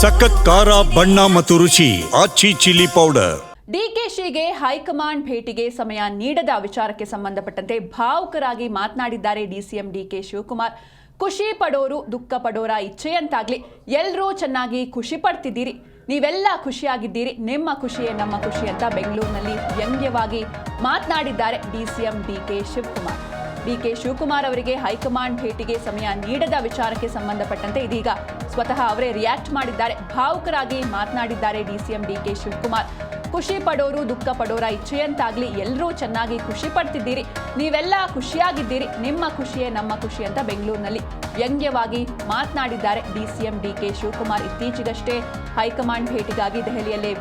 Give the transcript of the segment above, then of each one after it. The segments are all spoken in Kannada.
ಸಖತ್ ಖಾರ, ಬಣ್ಣ ಮತ್ತು ರುಚಿ, ಆಚಿ ಚಿಲ್ಲಿ ಪೌಡರ್. ಡಿಕೆಶಿಗೆ ಹೈಕಮಾಂಡ್ ಭೇಟಿಗೆ ಸಮಯ ನೀಡದ ವಿಚಾರಕ್ಕೆ ಸಂಬಂಧಪಟ್ಟಂತೆ ಭಾವುಕರಾಗಿ ಮಾತನಾಡಿದ್ದಾರೆ ಡಿಸಿಎಂ ಡಿಕೆ ಶಿವಕುಮಾರ್. ಖುಷಿ ಪಡೋರು, ದುಃಖ ಪಡೋರ ಇಚ್ಛೆಯಂತಾಗ್ಲಿ ಎಲ್ಲರೂ ಚೆನ್ನಾಗಿ ಖುಷಿ ಪಡ್ತಿದ್ದೀರಿ. ನೀವೆಲ್ಲ ಖುಷಿಯಾಗಿದ್ದೀರಿ, ನಿಮ್ಮ ಖುಷಿಯೇ ನಮ್ಮ ಖುಷಿ ಅಂತ ಬೆಂಗಳೂರಿನಲ್ಲಿ ವ್ಯಂಗ್ಯವಾಗಿ ಮಾತನಾಡಿದ್ದಾರೆ DCM DK Shivakumar. DK Shivakumar ಅವರಿಗೆ ಹೈಕಮಾಂಡ್ ಭೇಟಿಗೆ ಸಮಯ ನೀಡದ ವಿಚಾರಕ್ಕೆ ಸಂಬಂಧಪಟ್ಟಂತೆ ಇದೀಗ ಸ್ವತಃ ಅವರೇ ರಿಯಾಕ್ಟ್ ಮಾಡಿದ್ದಾರೆ. ಭಾವುಕರಾಗಿ ಮಾತನಾಡಿದ್ದಾರೆ ಡಿಸಿಎಂ ಡಿಕೆ ಶಿವಕುಮಾರ್. ಖುಷಿ ಪಡೋರು, ದುಃಖ ಪಡೋರ ಇಚ್ಛೆಯಂತಾಗ್ಲಿ ಎಲ್ಲರೂ ಚೆನ್ನಾಗಿ ಖುಷಿ ಪಡ್ತಿದ್ದೀರಿ. ನೀವೆಲ್ಲ ಖುಷಿಯಾಗಿದ್ದೀರಿ. ನಿಮ್ಮ ಖುಷಿಯೇ ನಮ್ಮ ಖುಷಿ ಅಂತ ಬೆಂಗಳೂರಿನಲ್ಲಿ ವ್ಯಂಗ್ಯವಾಗಿ ಮಾತನಾಡಿದ್ದಾರೆ ಡಿಸಿಎಂ ಡಿಕೆ ಶಿವಕುಮಾರ್. ಇತ್ತೀಚೆಗಷ್ಟೇ ಹೈಕಮಾಂಡ್ ಭೇಟಿಗಾಗಿ ದೆಹಲಿಯಲ್ಲಿ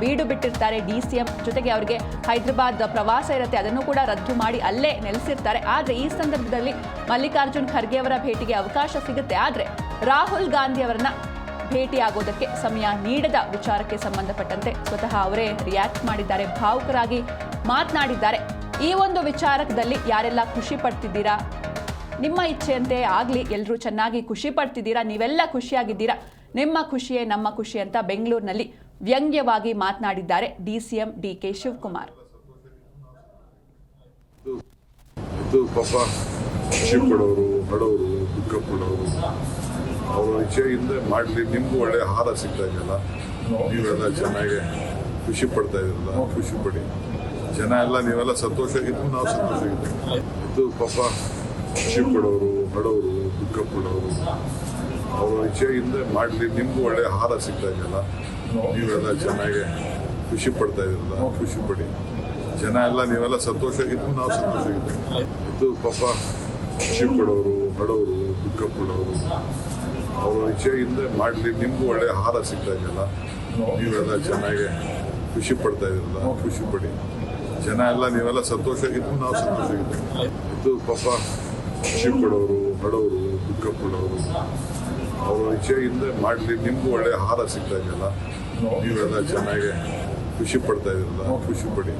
ಬೀಡು ಬಿಟ್ಟಿರ್ತಾರೆ ಡಿ ಸಿ ಎಂ. ಜೊತೆಗೆ ಅವರಿಗೆ ಹೈದರಾಬಾದ್ ಪ್ರವಾಸ ಇರುತ್ತೆ. ಅದನ್ನು ಕೂಡ ರದ್ದು ಮಾಡಿ ಅಲ್ಲೇ ನೆಲೆಸಿರ್ತಾರೆ. ಆದರೆ ಈ ಸಂದರ್ಭದಲ್ಲಿ ಮಲ್ಲಿಕಾರ್ಜುನ್ ಖರ್ಗೆ ಅವರ ಭೇಟಿಗೆ ಅವಕಾಶ ಸಿಗುತ್ತೆ. ಆದರೆ ರಾಹುಲ್ ಗಾಂಧಿ ಅವರನ್ನ ಭೇಟಿಯಾಗೋದಕ್ಕೆ ಸಮಯ ನೀಡದ ವಿಚಾರಕ್ಕೆ ಸಂಬಂಧಪಟ್ಟಂತೆ ಸ್ವತಃ ಅವರೇ ರಿಯಾಕ್ಟ್ ಮಾಡಿದ್ದಾರೆ. ಭಾವುಕರಾಗಿ ಮಾತನಾಡಿದ್ದಾರೆ. ಈ ಒಂದು ವಿಚಾರದಲ್ಲಿ ಯಾರೆಲ್ಲ ಖುಷಿ ಪಡ್ತಿದ್ದೀರಾ? ನಿಮ್ಮ ಇಚ್ಛೆಯಂತೆ ಆಗಲಿ ಎಲ್ಲರೂ ಚೆನ್ನಾಗಿ ಖುಷಿ ಪಡ್ತಿದ್ದೀರಾ? ನೀವೆಲ್ಲ ಖುಷಿಯಾಗಿದ್ದೀರಾ? ನಿಮ್ಮ ಖುಷಿಯೇ ನಮ್ಮ ಖುಷಿ ಅಂತ ಬೆಂಗಳೂರಿನಲ್ಲಿ ವ್ಯಂಗ್ಯವಾಗಿ ಮಾತನಾಡಿದ್ದಾರೆ ಡಿಸಿಎಂ ಡಿಕೆ ಶಿವಕುಮಾರ್. ಇದು ಪಾಪ ಖುಷಿ ಪಡೋರು ಬಡವರು ದುಃಖ ಅವರ ಇಚ್ಛೆಯಿಂದ ಮಾಡಲಿ, ನಿಮಗೂ ಒಳ್ಳೆ ಆಹಾರ ಸಿಗ್ತಾ ಇದೆಯಲ್ಲ? ನೀವೆಲ್ಲ ಚೆನ್ನಾಗಿ ಖುಷಿ ಪಡ್ತಾ ಇದ್ರಲ್ಲ ಖುಷಿ ಪಡಿ ಜನ ಎಲ್ಲ, ನೀವೆಲ್ಲ ಸಂತೋಷವಾಗಿದ್ದು ನಾವು ಸಂತೋಷವಾಗಿದ್ದೀವಿ ಇದು ಪಾಪ ಖುಷಿ ಕೊಡೋರು ಬಡವರು ದುಃಖ ಪಡೋರು ಅವ್ರ ಇಚ್ಛೆಯಿಂದ ಮಾಡಲಿ, ನಿಮಗೂ ಒಳ್ಳೆ ಆಹಾರ ಸಿಗ್ತಾ ಇದೆಯಲ್ಲ? ನೀವೆಲ್ಲ ಚೆನ್ನಾಗಿ ಖುಷಿ ಪಡ್ತಾ ಇದ್ರಲ್ಲ, ಖುಷಿ ಪಡಿ. ಜನ ಎಲ್ಲ ನೀವೆಲ್ಲ ಸಂತೋಷವಾಗಿದ್ದು ನಾವು ಸಂತೋಷವಾಗಿದ್ದೀವಿ ಇದು ಪಾಪ ಖುಷಿ ಪಡೋರು ಬಡವರು ದುಃಖ ಪಡೋರು. ಅವ್ರ ಇಚ್ಛೆಯಿಂದ ಮಾಡಲಿ, ನಿಮಗೂ ಒಳ್ಳೆ ಆಹಾರ ಸಿಗ್ತಾ ಇದೆಯಲ್ಲ? ನೀವೆಲ್ಲ ಚೆನ್ನಾಗಿ ಖುಷಿ ಪಡ್ತಾ ಇದ್ರಲ್ಲ, ಖುಷಿ ಪಡಿ. ಜನ ಎಲ್ಲ ನೀವೆಲ್ಲ ಸಂತೋಷವಾಗಿದ್ದು ನಾವು ಸಂತೋಷವಾಗಿದ್ದೀವಿ ಇದು ಪಾಪ ಖುಷಿ ಪಡೋರು ಬಡವರು ದುಃಖ ಪಡೋರು. ಅವ್ರ ವಿಷಯದಿಂದ ಮಾಡಲಿ, ನಿಮಗೂ ಒಳ್ಳೆ ಆಹಾರ ಸಿಗ್ತಾ ಇದೆಯಲ್ಲ? ನೀವೆಲ್ಲ ಚೆನ್ನಾಗಿ ಖುಷಿ ಪಡ್ತಾ ಇದ್ರಲ್ಲ, ಖುಷಿ ಪಡಿ.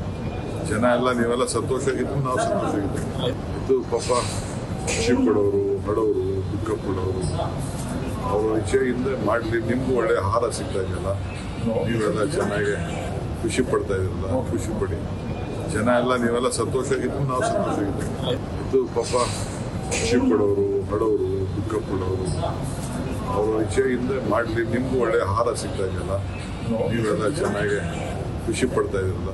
ಜನ ಎಲ್ಲ ನೀವೆಲ್ಲ ಸಂತೋಷವಾಗಿದ್ದು ನಾವು ಸಂತೋಷವಾಗಿದ್ದೀವಿ ಇದು ಪಾಪ ಖುಷಿ ಪಡೋರು ಬಡವರು ದುಃಖ ಪಡೋರು. ಅವ್ರ ವಿಷಯದಿಂದ ಮಾಡಲಿ, ನಿಮಗೂ ಒಳ್ಳೆ ಆಹಾರ ಸಿಗ್ತಾ ಇದೆಯಲ್ಲ? ನೀವೆಲ್ಲ ಚೆನ್ನಾಗಿ ಖುಷಿ ಪಡ್ತಾ ಇದ್ರಲ್ಲ, ಖುಷಿ ಪಡಿ. ಜನ ಎಲ್ಲ ನೀವೆಲ್ಲ ಸಂತೋಷವಾಗಿದ್ದು ನಾವು ಸಂತೋಷವಾಗಿದ್ದೀವಿ ಇದು ಪಾಪ ಖುಷಿ ಪಡೋರು ಬಡವರು ದುಃಖ ಪಡೋರು. ಅವ್ರ ಇಚ್ಛೆಯಿಂದ ಮಾಡಲಿ ನಿಮಗೂ ಒಳ್ಳೆ ಆಹಾರ ಸಿಗ್ತಾ ಇದೆಯಲ್ಲ? ನೀವೆಲ್ಲ ಚೆನ್ನಾಗಿ ಖುಷಿ ಪಡ್ತಾ ಇದ್ರಲ್ಲ?